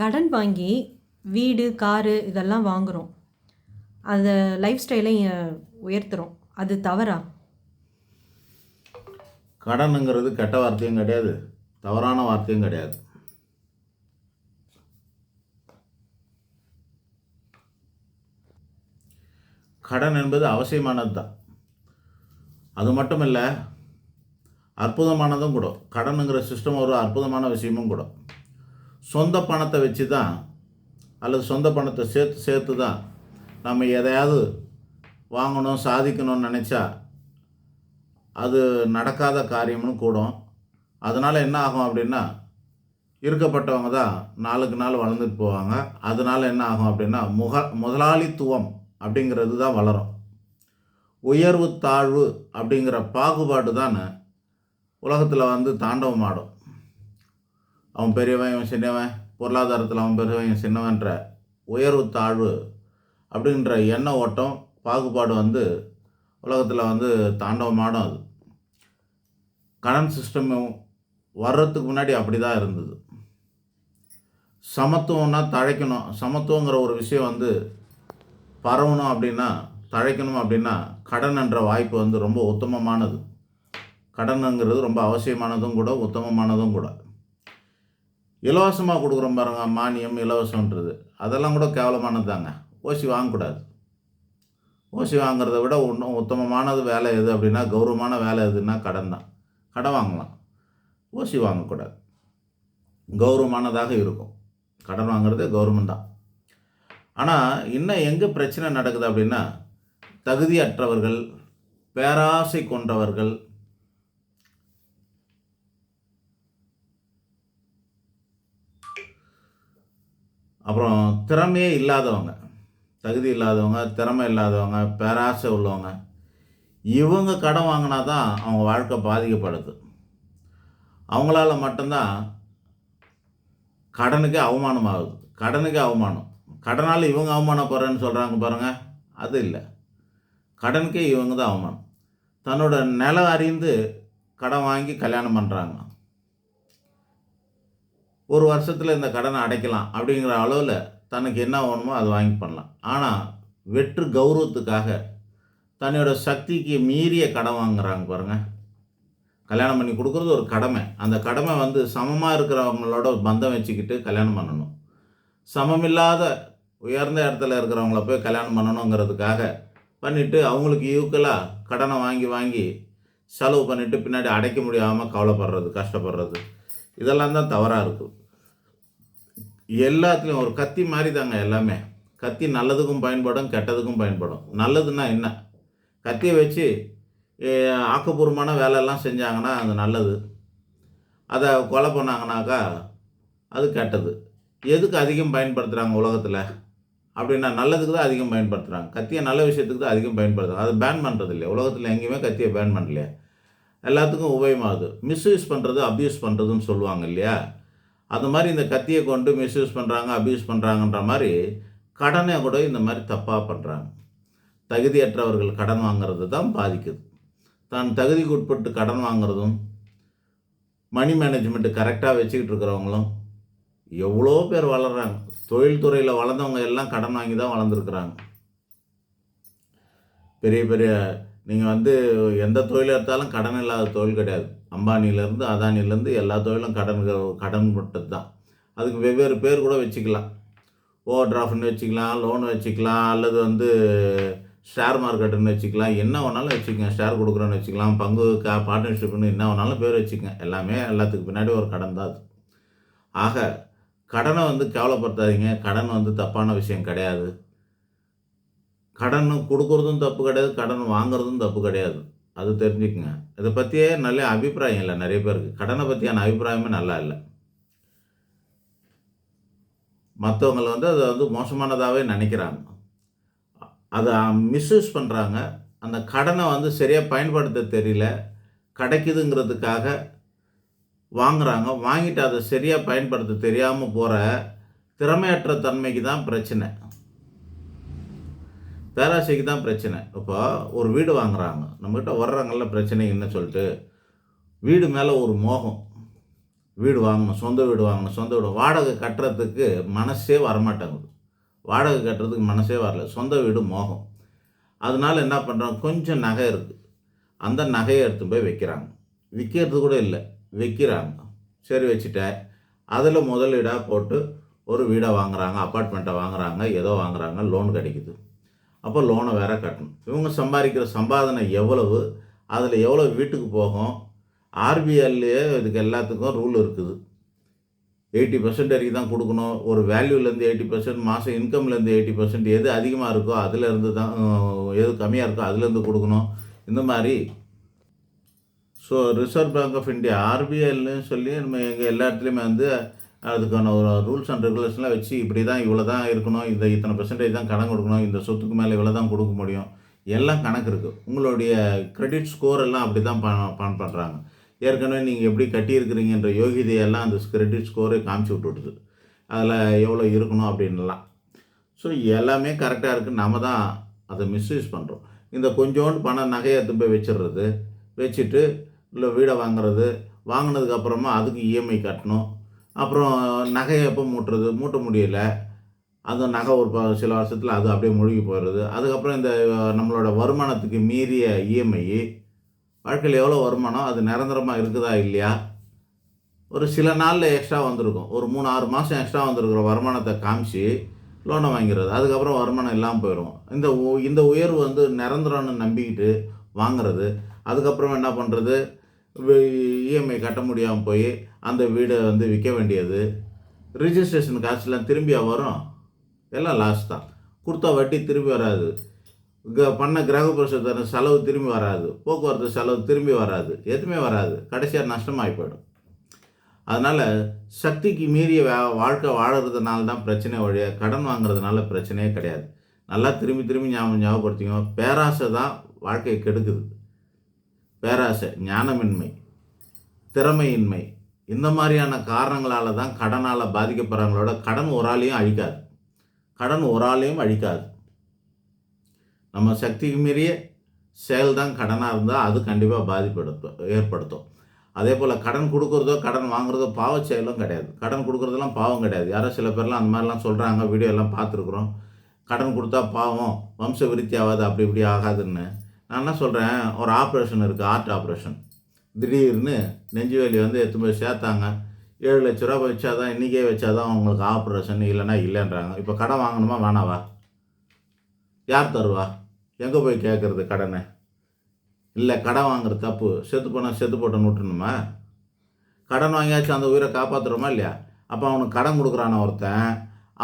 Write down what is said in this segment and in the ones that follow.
கடன் வாங்கி வீடு காரு இதெல்லாம் வாங்குகிறோம் அந்த லைஃப் ஸ்டைலை உயர்த்துகிறோம் அது தவறா? கடனுங்கிறது கெட்ட வார்த்தையும் கிடையாது. தவறான வார்த்தையும் கிடையாது. கடன் என்பது அவசியமானது தான். அது மட்டும் இல்லை அற்புதமானதும் கூட. கடனுங்கிற சிஸ்டம் ஒரு அற்புதமான விஷயமும் கூட. சொந்த பணத்தை வச்சு தான் அல்லது சொந்த பணத்தை சேர்த்து சேர்த்து தான் நம்ம எதையாவது வாங்கணும் சாதிக்கணும்னு நினச்சா அது நடக்காத காரியம்னு கூடும். அதனால் என்ன ஆகும் அப்படின்னா இருக்கப்பட்டவங்க தான் நாளுக்கு நாள் வளர்ந்துட்டு போவாங்க. அதனால் என்ன ஆகும் அப்படின்னா முக முதலாளித்துவம் அப்படிங்கிறது தான் வளரும். உயர்வு தாழ்வு அப்படிங்கிற பாகுபாடு தான் உலகத்தில் வந்து தாண்டவம் ஆடும் அவன் பெரியவன் இவன் சின்னவன் பொருளாதாரத்தில் அவன் பெரியவன் இவன் சின்னவன்ற உயர்வு தாழ்வு அப்படின்ற எண்ண ஓட்டம் பாகுபாடு வந்து உலகத்தில் வந்து தாண்டவமாடும் அது. கடன் சிஸ்டம் வர்றதுக்கு முன்னாடி அப்படி தான் இருந்தது. சமத்துவம்னா தழைக்கணும். சமத்துவங்கிற ஒரு விஷயம் வந்து பரவணும் அப்படின்னா தழைக்கணும் அப்படின்னா கடன் என்ற வாய்ப்பு வந்து ரொம்ப உத்தமமானது. கடனுங்கிறது ரொம்ப அவசியமானதும் கூட உத்தமமானதும் கூட. இலவசமாக கொடுக்குறோம் பாருங்க மானியம் இலவசன்றது அதெல்லாம் கூட கேவலமானது தாங்க ஓசி வாங்கக்கூடாது. ஓசி வாங்குறத விட இன்னும் உத்தமமானது வேலை எது அப்படின்னா கௌரவமான வேலை எதுன்னா கடன் தான். கடன் வாங்கலாம். ஓசி வாங்கக்கூடாது. கௌரவமானதாக இருக்கும். கடன் வாங்குறது கவர்மெண்ட் தான். ஆனால் இன்னும் எங்கே பிரச்சனை நடக்குது அப்படின்னா தகுதியற்றவர்கள் பேராசை கொண்டவர்கள் அப்புறம் திறமையே இல்லாதவங்க தகுதி இல்லாதவங்க திறமை இல்லாதவங்க பேராசை உள்ளவங்க இவங்க கடன் வாங்கினா தான் அவங்க வாழ்க்கை பாதிக்கப்படுது. அவங்களால மட்டும்தான் கடனுக்கே அவமானம் ஆகுது கடனுக்கே அவமானம். கடனால் இவங்க அவமானப்படுறேன்னு சொல்கிறாங்க பாருங்கள் அது இல்லை. கடனுக்கே இவங்க தான் அவமானம். தன்னோட நிலம் அறிந்து கடன் வாங்கி கல்யாணம் பண்ணுறாங்க ஒரு வருஷத்தில் இந்த கடனை அடைக்கலாம் அப்படிங்கிற அளவில் தனக்கு என்ன வேணுமோ அதை வாங்கி பண்ணலாம். ஆனால் வெற்று கௌரவத்துக்காக தன்னோட சக்திக்கு மீறிய கடன் வாங்குறாங்க பாருங்கள் கல்யாணம் பண்ணி கொடுக்குறது ஒரு கடமை. அந்த கடமை வந்து சமமாக இருக்கிறவங்களோட பந்தம் வச்சுக்கிட்டு கல்யாணம் பண்ணணும். சமமில்லாத உயர்ந்த இடத்துல இருக்கிறவங்கள போய் கல்யாணம் பண்ணணுங்கிறதுக்காக பண்ணிவிட்டு அவங்களுக்கு ஈக்குவலாக கடனை வாங்கி வாங்கி செலவு பண்ணிவிட்டு பின்னாடி அடைக்க முடியாமல் கவலைப்படுறது கஷ்டப்படுறது இதெல்லாம் தான் தவறாக இருக்குது எல்லாத்துலேயும் ஒரு கத்தி மாதிரி தாங்க எல்லாமே. கத்தி நல்லதுக்கும் பயன்படும் கெட்டதுக்கும் பயன்படும். நல்லதுன்னா என்ன? கத்தியை வச்சு ஆக்கப்பூர்வமான வேலையெல்லாம் செஞ்சாங்கன்னா அது நல்லது. அதை கொலை பண்ணாங்கனாக்கா அது கெட்டது. எதுக்கு அதிகம் பயன்படுத்துகிறாங்க உலகத்தில்? அப்படின்னா நல்லதுக்கு தான் அதிகம் பயன்படுத்துகிறாங்க கத்தியை நல்ல விஷயத்துக்கு தான் அதிகம் பயன்படுத்துகிறாங்க அதை பேன் பண்ணுறது இல்லையா உலகத்தில் எங்கேயுமே கத்தியை பேன் பண்ணலையா. எல்லாத்துக்கும் உபயமாகுது மிஸ்யூஸ் பண்ணுறது அப்யூஸ் பண்ணுறதுன்னு சொல்லுவாங்க இல்லையா? அது மாதிரி இந்த கத்தியை கொண்டு மிஸ்யூஸ் பண்ணுறாங்க அப்யூஸ் பண்ணுறாங்கன்ற மாதிரி கடனை கூட இந்த மாதிரி தப்பாக பண்ணுறாங்க தகுதியற்றவர்கள் கடன் வாங்குறது தான் பாதிக்குது. தான் தகுதிக்கு உட்பட்டு கடன் வாங்குறதும் மணி மேனேஜ்மெண்ட்டு கரெக்டாக வச்சுக்கிட்டு இருக்கிறவங்களும் எவ்வளோ பேர் வளர்கிறாங்க தொழில்துறையில் வளர்ந்தவங்க எல்லாம் கடன் வாங்கி தான் வளர்ந்துருக்குறாங்க. பெரிய பெரிய நீங்கள் வந்து எந்த தொழில் எடுத்தாலும் கடன் இல்லாத தொழில் கிடையாது. அம்பானிலேருந்து அதானிலேருந்து எல்லா தொழிலும் கடன் கடன் மட்டும் தான் அதுக்கு வெவ்வேறு பேர் கூட வச்சுக்கலாம். ஓவர் டிராஃப்ட்னு வச்சுக்கலாம் லோன் வச்சுக்கலாம் அல்லது வந்து ஷேர் மார்க்கெட்டுன்னு வச்சுக்கலாம். என்ன வேணாலும் வச்சுக்கங்க. ஷேர் கொடுக்குறோன்னு வச்சுக்கலாம். பங்கு கா பார்ட்னர்ஷிப்னு என்ன வேணாலும் பேர் வச்சுக்கங்க. எல்லாமே எல்லாத்துக்கு பின்னாடி ஒரு கடன் தான் அது. ஆக கடனை வந்து கேவலப்படுத்தாதீங்க. கடன் வந்து தப்பான விஷயம் கிடையாது. கடன் கொடுக்குறதும் தப்பு கிடையாது கடன் வாங்குறதும் தப்பு கிடையாது. அது தெரிஞ்சுக்குங்க. இதை பற்றியே நல்ல அபிப்பிராயம் இல்லை நிறைய பேருக்கு. கடனை பற்றியான அபிப்பிராயமே நல்லா இல்லை. மற்றவங்களை வந்து அதை வந்து மோசமானதாகவே நினைக்கிறாங்க. அதை மிஸ்யூஸ் பண்ணுறாங்க அந்த கடனை வந்து சரியாக பயன்படுத்த தெரியல. கிடைக்குதுங்கிறதுக்காக வாங்குறாங்க. வாங்கிட்டு அதை சரியாக பயன்படுத்த தெரியாமல் போகிற திறமையற்ற தன்மைக்கு தான் பிரச்சனை. பேராசைக்கு தான் பிரச்சனை. இப்போ ஒரு வீடு வாங்குறாங்க. நம்மக்கிட்ட வர்றாங்கல்ல பிரச்சனை என்ன சொல்லிட்டு வீடு மேலே ஒரு மோகம். வீடு வாங்கணும் சொந்த வீடு வாங்கணும் சொந்த வீடு. வாடகை கட்டுறதுக்கு மனசே வரமாட்டேங்குது. வாடகை கட்டுறதுக்கு மனசே வரல. சொந்த வீடு மோகம். அதனால என்ன பண்ணுறோம் கொஞ்சம் நகை இருக்குது அந்த நகையை எடுத்து போய் வைக்கிறாங்க விற்கிறது கூட இல்லை. விற்கிறாங்க. சரி வச்சுட்டேன் அதில் முதலீடாக போட்டு ஒரு வீடை வாங்குறாங்க அப்பார்ட்மெண்ட்டை வாங்குறாங்க ஏதோ வாங்குறாங்க லோன் கிடைக்குது. அப்போ லோனை வேற கட்டணும். இவங்க சம்பாதிக்கிற சம்பாதனை எவ்வளவு அதில் எவ்வளோ வீட்டுக்கு போகும்? ஆர்பிஎல்லையே இதுக்கு எல்லாத்துக்கும் ரூல் இருக்குது. எயிட்டி பர்சன்ட் வரைக்கும் தான் கொடுக்கணும். ஒரு வேல்யூலேருந்து எயிட்டி பர்சன்ட் மாதம் இன்கம்லேருந்து எயிட்டி பர்சன்ட் எது அதிகமாக இருக்கோ அதுலேருந்து தான் எது கம்மியாக இருக்கோ அதுலேருந்து கொடுக்கணும். இந்த மாதிரி. So reserve bank of India ஆர்பிஐலையும் சொல்லி நம்ம எங்கள் எல்லா இடத்துலையுமே வந்து அதுக்கான ஒரு ரூல்ஸ் அண்ட் ரெகுலேஷன்லாம் வச்சு இப்படி தான் இவ்வளோ தான் இருக்கணும் இந்த இத்தனை பெர்சன்டேஜ் தான் கடன் கொடுக்கணும் இந்த சொத்துக்கு மேலே இவ்வளோ தான் கொடுக்க முடியும். எல்லாம் கணக்கு இருக்குது உங்களுடைய கிரெடிட் ஸ்கோர் எல்லாம் அப்படி தான் பண் பண்ணுறாங்க ஏற்கனவே நீங்கள் எப்படி கட்டியிருக்கிறீங்கன்ற யோகிதையெல்லாம் அந்த கிரெடிட் ஸ்கோரே காமிச்சு விட்டுடுது. அதில் எவ்வளோ இருக்கணும் அப்படின்லாம் ஸோ எல்லாமே கரெக்டாக இருக்குது நம்ம தான் அதை மிஸ்யூஸ் பண்ணுறோம் இந்த கொஞ்சோண்டு பணம் நகையை எடுத்து போய் வச்சிடுறது வச்சுட்டு இல்லை வீடை வாங்குறது வாங்கினதுக்கு அப்புறமா அதுக்கு இஎம்ஐ கட்டணும். அப்புறம் நகையை எப்போ மூட்டுறது? மூட்ட முடியல. அந்த நகை ஒரு ப- சில வருஷத்தில் அது அப்படியே மூழ்கி போயிடுது அதுக்கப்புறம் இந்த நம்மளோட வருமானத்துக்கு மீறிய இஎம்ஐ வாழ்க்கையில் எவ்வளோ வருமானம்? அது நிரந்தரமாக இருக்குதா இல்லையா? ஒரு சில நாளில் எக்ஸ்ட்ரா வந்திருக்கும். ஒரு மூணு ஆறு மாதம் எக்ஸ்ட்ரா வந்திருக்கிற வருமானத்தை காமிச்சு லோனை வாங்கிறது அதுக்கப்புறம் வருமானம் இல்லாமல் போயிடும். இந்த உ- இந்த உயர்வு வந்து நிரந்தரம்னு நம்பிக்கிட்டு வாங்கிறது. அதுக்கப்புறம் என்ன பண்ணுறது இஎம்ஐ கட்ட முடியாமல் போய் அந்த வீடை வந்து விற்க வேண்டியது. ரிஜிஸ்ட்ரேஷன் காசுலாம் திரும்பியா வரும். எல்லாம் லாஸ் தான். கொடுத்தா வட்டி திரும்பி வராது. க- பண்ண கிரகப்பிரசத்தான செலவு திரும்பி வராது. போக்குவரத்து செலவு திரும்பி வராது. எதுவுமே வராது. கடைசியாக நஷ்டமாகி போயிடும். அதனால் சக்திக்கு மீறிய வா வாழ்க்கை வாழறதுனால தான் பிரச்சனை வழிய கடன் வாங்குறதுனால பிரச்சனையே கிடையாது. நல்லா திரும்பி திரும்பி ஞாபகம் ஞாபகப்படுத்திக்கோ பேராசை தான் வாழ்க்கையை கெடுக்குது. பேராசை ஞானமின்மை திறமையின்மை இந்த மாதிரியான காரணங்களால் தான் கடனால் பாதிக்கப்படுறவங்களோட கடன் ஒரு ஆளையும் அழிக்காது. கடன் ஒரு ஆளையும் அழிக்காது. நம்ம சக்திக்கு மீறிய செயல் தான் கடனாக இருந்தால் அது கண்டிப்பாக பாதிப்படுத்தும் ஏற்படுத்தும். அதே போல் கடன் கொடுக்குறதோ கடன் வாங்குறதோ பாவ செயலும் கிடையாது. கடன் கொடுக்குறதெல்லாம் பாவம் கிடையாது. யாரோ சில பேர்லாம் அந்த மாதிரிலாம் சொல்கிறாங்க வீடியோ எல்லாம் பார்த்துருக்குறோம். கடன் கொடுத்தா பாவம் வம்ச விருத்தி ஆகாது அப்படி இப்படி ஆகாதுன்னு. நான் என்ன சொல்கிறேன் ஒரு ஆப்ரேஷன் இருக்குது ஹார்ட் ஆப்ரேஷன் திடீர்னு நெஞ்சு வேலி வந்து எடுத்து போய் சேர்த்தாங்க. ஏழு லட்ச ரூபா வச்சாதான் இன்றைக்கே வச்சாதான் உங்களுக்கு ஆப்ரேஷன் இல்லைன்னா இல்லைன்றாங்க. இப்போ கடன் வாங்கணுமா வேணாவா? யார் தருவா? எங்கே போய் கேட்குறது கடனை? இல்லை கடன் வாங்குறது தப்பு. செத்து போனால் செத்து போட்டு விட்டுணுமா கடன் வாங்கியாச்சும் அந்த உயிரை காப்பாற்றுறோமா இல்லையா? அப்போ அவனுக்கு கடன் கொடுக்குறான ஒருத்தன்.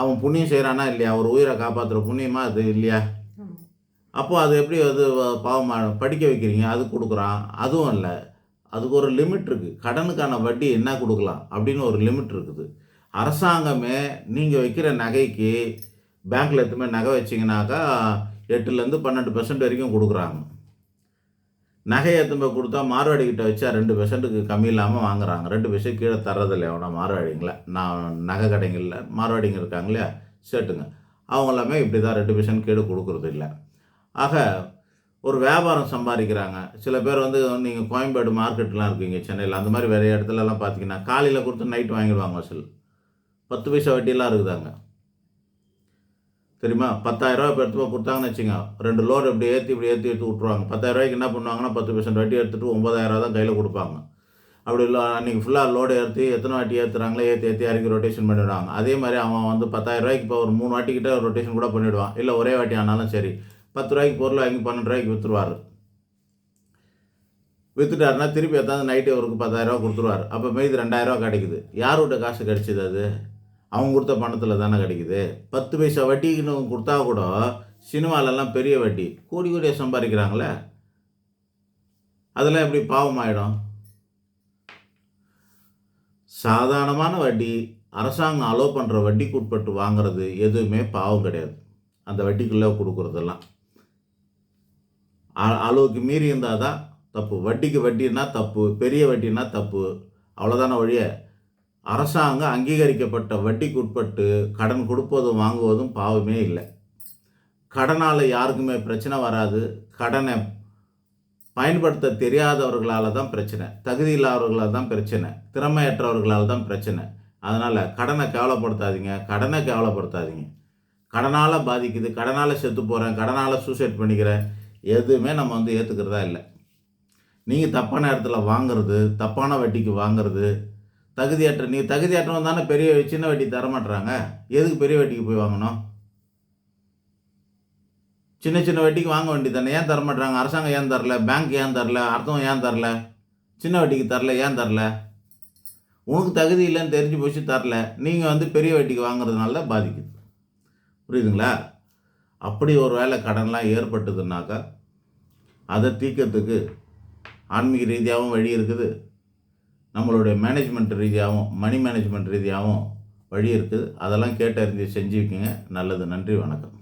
அவன் புண்ணியம் செய்கிறானா இல்லையா? ஒரு உயிரை காப்பாற்றுற புண்ணியமா அது இல்லையா? அப்போது அது எப்படி அது பாவமாக படிக்க வைக்கிறீங்க அது கொடுக்குறான். அதுவும் இல்லை. அதுக்கு ஒரு லிமிட் இருக்குது கடனுக்கான வட்டி என்ன கொடுக்கலாம் அப்படின்னு ஒரு லிமிட் இருக்குது. அரசாங்கமே நீங்கள் வைக்கிற நகைக்கு பேங்க்கில் எத்துமே நகை வச்சிங்கனாக்கா எட்டுலேருந்து பன்னெண்டு பெர்சன்ட் வரைக்கும் கொடுக்குறாங்க. நகையை எத்துமே கொடுத்தா மார்வாடி கிட்டே வச்சா ரெண்டு பெர்சன்ட்டுக்கு கம்மி இல்லாமல் வாங்குறாங்க. ரெண்டு பெர்சன்ட் கீழே தர்றதில்ல எவனா மார்வாடிங்கள. நான் நகை கடைங்களில் மார்வாடிங்க இருக்காங்க இல்லையா? சேட்டுங்க. அவங்க எல்லாமே இப்படி தான் ரெண்டு பெர்சன்ட் கீழே கொடுக்குறது இல்லை ஆக ஒரு வியாபாரம் சம்பாதிக்கிறாங்க. சில பேர் வந்து நீங்கள் கோயம்பேடு மார்க்கெட்லாம் இருக்கீங்க சென்னையில் அந்த மாதிரி வேறு இடத்துலலாம் பார்த்தீங்கன்னா காலையில் கொடுத்து நைட் வாங்கிடுவாங்க வசூல். பத்து பைசா வட்டியெல்லாம் இருக்குதாங்க. தெரியுமா? பத்தாயிரரூவா இப்போ எடுத்து போய் கொடுத்தாங்கன்னு வச்சுங்க ரெண்டு லோடு இப்படி ஏற்றி இப்படி ஏற்றி எடுத்து விட்ருவாங்க பத்தாயிரரூவாய்க்கு என்ன பண்ணுவாங்கன்னா பத்து பர்சன்ட் வட்டி எடுத்துகிட்டு ஒம்பதாயிரரூவா தான் கையில் கொடுப்பாங்க. அப்படி இல்லை அன்றைக்கி ஃபுல்லாக லோடு ஏற்றி எத்தனை வாட்டி ஏற்றுறாங்களோ ஏற்றி ஏற்றி இறக்கி ரொட்டேஷன் பண்ணிவிடுவாங்க அதே மாதிரி அவன் வந்து பத்தாயிரரூவாய்க்கு இப்போ ஒரு மூணு வாட்டிக்கிட்ட ரொட்டேஷன் கூட பண்ணிவிடுவான் இல்லை ஒரே வாட்டி ஆனாலும் சரி. பத்து ரூபாய்க்கு பொருள் வாங்கி பன்னெண்டு ரூபாய்க்கு விற்றுருவார் விற்றுட்டாருன்னா திருப்பி எத்தாந்து நைட்டு அவருக்கு பத்தாயிரரூவா கொடுத்துருவார். அப்போ மீதி ரெண்டாயிரரூவா கிடைக்குது. யார்கிட்ட காசு கிடைச்சிது அது? அவங்க கொடுத்த பணத்தில் தானே கிடைக்குது. பத்து பைசா வட்டிக்குன்னு கொடுத்தா கூட சினிமாலெல்லாம் பெரிய வட்டி. கோடி கோடியாக சம்பாதிக்கிறாங்களே. அதெல்லாம் எப்படி பாவமாயிடும்? சாதாரணமான வட்டி அரசாங்கம் அலோவ் பண்ணுற வட்டிக்கு உட்பட்டு வாங்குறது எதுவுமே பாவம் கிடையாது. அந்த வட்டிக்குள்ளே கொடுக்குறதெல்லாம். அளவுக்கு மீறி இருந்தால் தான் தப்பு. வட்டிக்கு வட்டினா தப்பு பெரிய வட்டினா தப்பு. அவ்வளோதான வழிய அரசாங்கம் அங்கீகரிக்கப்பட்ட வட்டிக்கு உட்பட்டு கடன் கொடுப்பதும் வாங்குவதும் பாவமே இல்லை. கடனால் யாருக்குமே பிரச்சனை வராது. கடனை பயன்படுத்த தெரியாதவர்களால் தான் பிரச்சனை. தகுதி இல்லாதவர்களால் தான் பிரச்சனை. திறமையற்றவர்களால் தான் பிரச்சனை. அதனால் கடனை கேவலப்படுத்தாதீங்க. கடனை கேவலப்படுத்தாதீங்க. கடனால் பாதிக்குது. கடனால் செத்து போகிறேன் கடனால் சூசைட் பண்ணிக்கிறேன். எதுவுமே நம்ம வந்து ஏற்றுக்கிறதா இல்லை. நீங்கள் தப்பான இடத்துல வாங்குறது தப்பான வட்டிக்கு வாங்குறது தகுதியற்ற நீ தகுதியற்றவன் தானே பெரிய சின்ன வட்டி தர மாட்டுறாங்க எதுக்கு பெரிய வட்டிக்கு போய் வாங்கணும்? சின்ன சின்ன வட்டிக்கு வாங்க வேண்டியது தானே ஏன் தர மாட்றாங்க? அரசாங்கம் ஏன் தரல? பேங்க் ஏன் தரல? அர்த்தம் ஏன் தரல? சின்ன வட்டிக்கு தரல ஏன் தரல? உனக்கு தகுதி இல்லைன்னு தெரிஞ்சு போச்சு தரல. நீங்கள் வந்து பெரிய வட்டிக்கு வாங்குறதுனால தான் பாதிக்குது. புரியுதுங்களா? அப்படி ஒரு வேளை கடன்லாம் ஏற்பட்டதுனாக்கா அதை தீர்க்கறதுக்கு ஆன்மீக ரீதியாகவும் வழி இருக்குது. நம்மளுடைய மேனேஜ்மெண்ட் ரீதியாகவும் மணி மேனேஜ்மெண்ட் ரீதியாகவும் வழி இருக்குது. அதெல்லாம் கேட்டறிஞ்சு செஞ்சு வைக்கிங்க நல்லது. நன்றி. வணக்கம்.